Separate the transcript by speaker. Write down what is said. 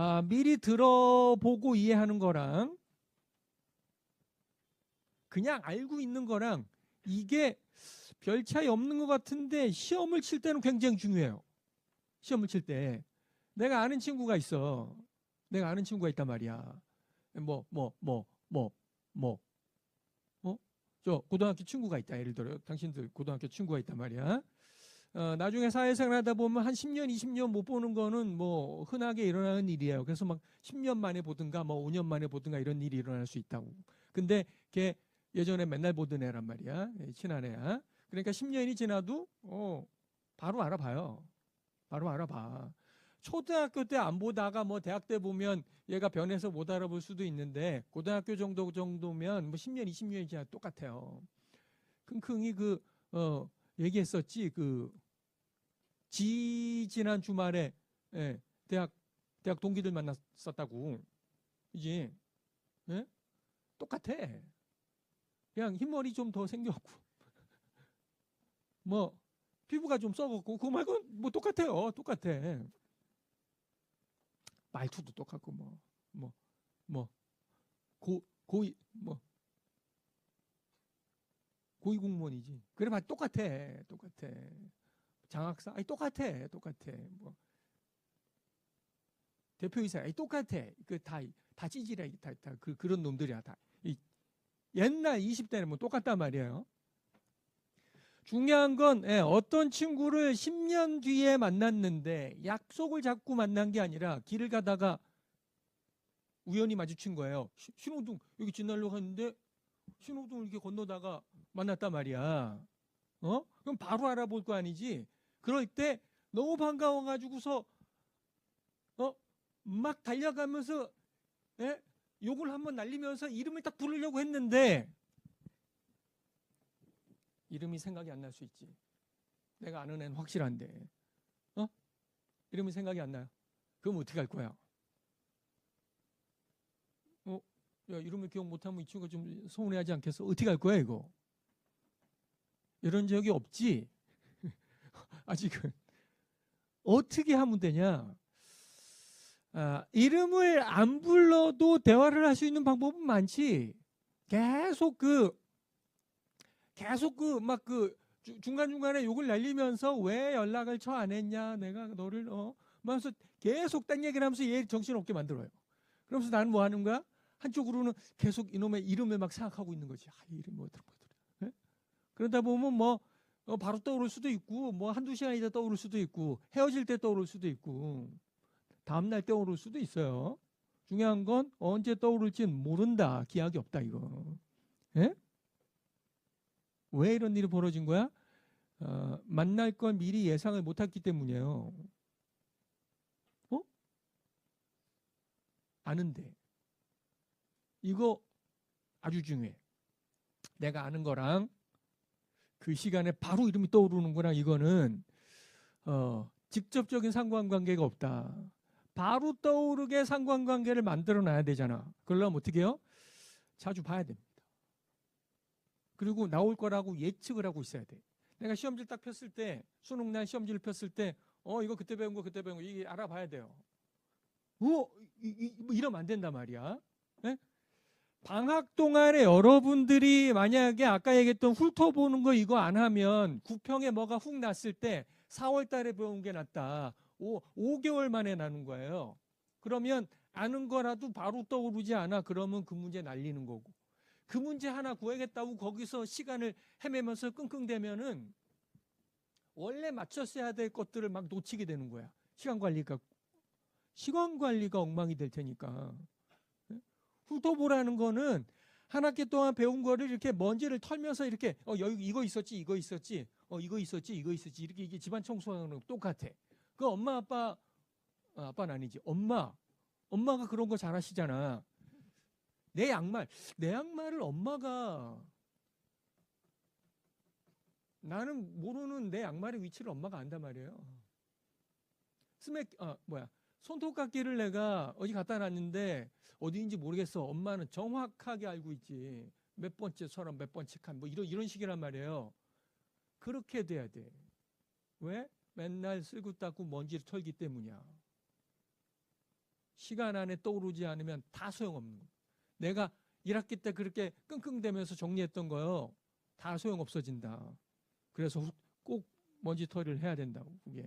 Speaker 1: 아, 미리 들어보고 이해하는 거랑 그냥 알고 있는 거랑 이게 별 차이 없는 것 같은데 시험을 칠 때는 굉장히 중요해요. 시험을 칠 때. 내가 아는 친구가 있어. 내가 아는 친구가 있단 말이야. 뭐, 뭐, 뭐, 뭐, 뭐. 어? 저 고등학교 친구가 있다. 예를 들어 당신들 고등학교 친구가 있단 말이야. 어, 나중에 사회생활 하다 보면 한 10년, 20년 못 보는 거는 뭐 흔하게 일어나는 일이에요. 그래서 막 10년 만에 보든가 뭐 5년 만에 보든가 이런 일이 일어날 수 있다고. 근데 걔 예전에 맨날 보던 애란 말이야. 예, 친한 애야. 그러니까 10년이 지나도 어, 바로 알아봐요. 바로 알아봐. 초등학교 때 안 보다가 뭐 대학 때 보면 얘가 변해서 못 알아볼 수도 있는데 고등학교 정도 정도면 뭐 10년, 20년이 지나 똑같아요. 킁킁이 그 어, 얘기했었지 그 지 지난 주말에 예, 대학 대학 동기들 만났었다고 이제 예? 똑같아. 그냥 흰머리 좀 더 생겼고 뭐 피부가 좀 썩었고 그거 말고 뭐 똑같아요. 똑같아. 말투도 똑같고 뭐 뭐 뭐 고 고이 뭐 고위 공무원이지. 그래 봐 똑같아. 똑같아. 장학사 아니 똑같아. 똑같아. 뭐 대표이사 아니 똑같아. 그 다 다 찌질해. 다 다 그 그런 놈들이야. 다. 이 옛날 20대는 뭐 똑같단 말이에요. 중요한 건 예, 어떤 친구를 10년 뒤에 만났는데 약속을 잡고 만난 게 아니라 길을 가다가 우연히 마주친 거예요. 시- 신호등 여기 지나려고 하는데 신호등을 이렇게 건너다가 만났단 말이야. 어? 그럼 바로 알아볼 거 아니지? 그럴 때 너무 반가워가지고서 어? 막 달려가면서 예? 욕을 한번 날리면서 이름을 딱 부르려고 했는데 이름이 생각이 안 날 수 있지. 내가 아는 애는 확실한데. 어? 이름이 생각이 안 나요. 그럼 어떻게 할 거야? 어? 야, 이름을 기억 못하면 이 친구가 좀 서운해하지 않겠어? 어떻게 할 거야, 이거? 이런 적이 없지? 아직은. 어떻게 하면 되냐? 아, 이름을 안 불러도 대화를 할 수 있는 방법은 많지. 계속 그 계속 그 막 그 중간 중간에 욕을 날리면서 왜 연락을 처 안 했냐 내가 너를 어 하면서 계속 딴 얘기를 하면서 얘 정신 없게 만들어요. 그러면서 나는 뭐 하는 거야? 한쪽으로는 계속 이놈의 이름을 막 생각하고 있는 거지. 아, 이 이름 뭐더라 뭐더라. 예? 그러다 보면 뭐 어, 바로 떠오를 수도 있고 뭐 한두 시간 있다 떠오를 수도 있고 헤어질 때 떠오를 수도 있고 다음 날 떠오를 수도 있어요. 중요한 건 언제 떠오를지는 모른다. 기약이 없다 이거. 예? 왜 이런 일이 벌어진 거야? 어, 만날 건 미리 예상을 못했기 때문이에요. 어? 아는데 이거 아주 중요해. 내가 아는 거랑 그 시간에 바로 이름이 떠오르는 거랑 이거는 어, 직접적인 상관관계가 없다. 바로 떠오르게 상관관계를 만들어 놔야 되잖아. 그러려면 어떻게 해요? 자주 봐야 됩니다. 그리고 나올 거라고 예측을 하고 있어야 돼. 내가 시험지를 딱 폈을 때, 수능 날 시험지를 폈을 때, 어, 이거 그때 배운 거, 그때 배운 거, 이게 알아봐야 돼요. 어, 이, 이, 뭐 이러면 안 된단 말이야. 예? 방학 동안에 여러분들이 만약에 아까 얘기했던 훑어보는 거 이거 안 하면 구평에 뭐가 훅 났을 때 4월 달에 배운 게 낫다. 오, 5개월 만에 나는 거예요. 그러면 아는 거라도 바로 떠오르지 않아. 그러면 그 문제 날리는 거고. 그 문제 하나 구하겠다고 거기서 시간을 헤매면서 끙끙대면은 원래 맞췄어야 될 것들을 막 놓치게 되는 거야. 시간 관리가 시간 관리가 엉망이 될 테니까. 예? 훑어보라는 거는 한 학기 동안 배운 거를 이렇게 먼지를 털면서 이렇게 어 여기 이거 있었지 이거 있었지 어 이거 있었지 이거 있었지 이렇게 이게 집안 청소하는 거 똑같아. 그 엄마 아빠 아, 아빠는 아니지 엄마 엄마가 그런 거 잘하시잖아. 내 양말 내 양말을 엄마가 나는 모르는 내 양말의 위치를 엄마가 안단 말이에요. 스맥 아 뭐야 손톱깎이를 내가 어디 갖다 놨는데 어디인지 모르겠어. 엄마는 정확하게 알고 있지. 몇 번째 서랍 몇 번째 칸 뭐 이런 이런 식이란 말이에요. 그렇게 돼야 돼. 왜? 맨날 쓸고 닦고 먼지를 털기 때문이야. 시간 안에 떠오르지 않으면 다 소용없는 거예요. 내가 1학기 때 그렇게 끙끙대면서 정리했던 거요. 다 소용없어진다. 그래서 후- 꼭 먼지 털이를 해야 된다고 그게.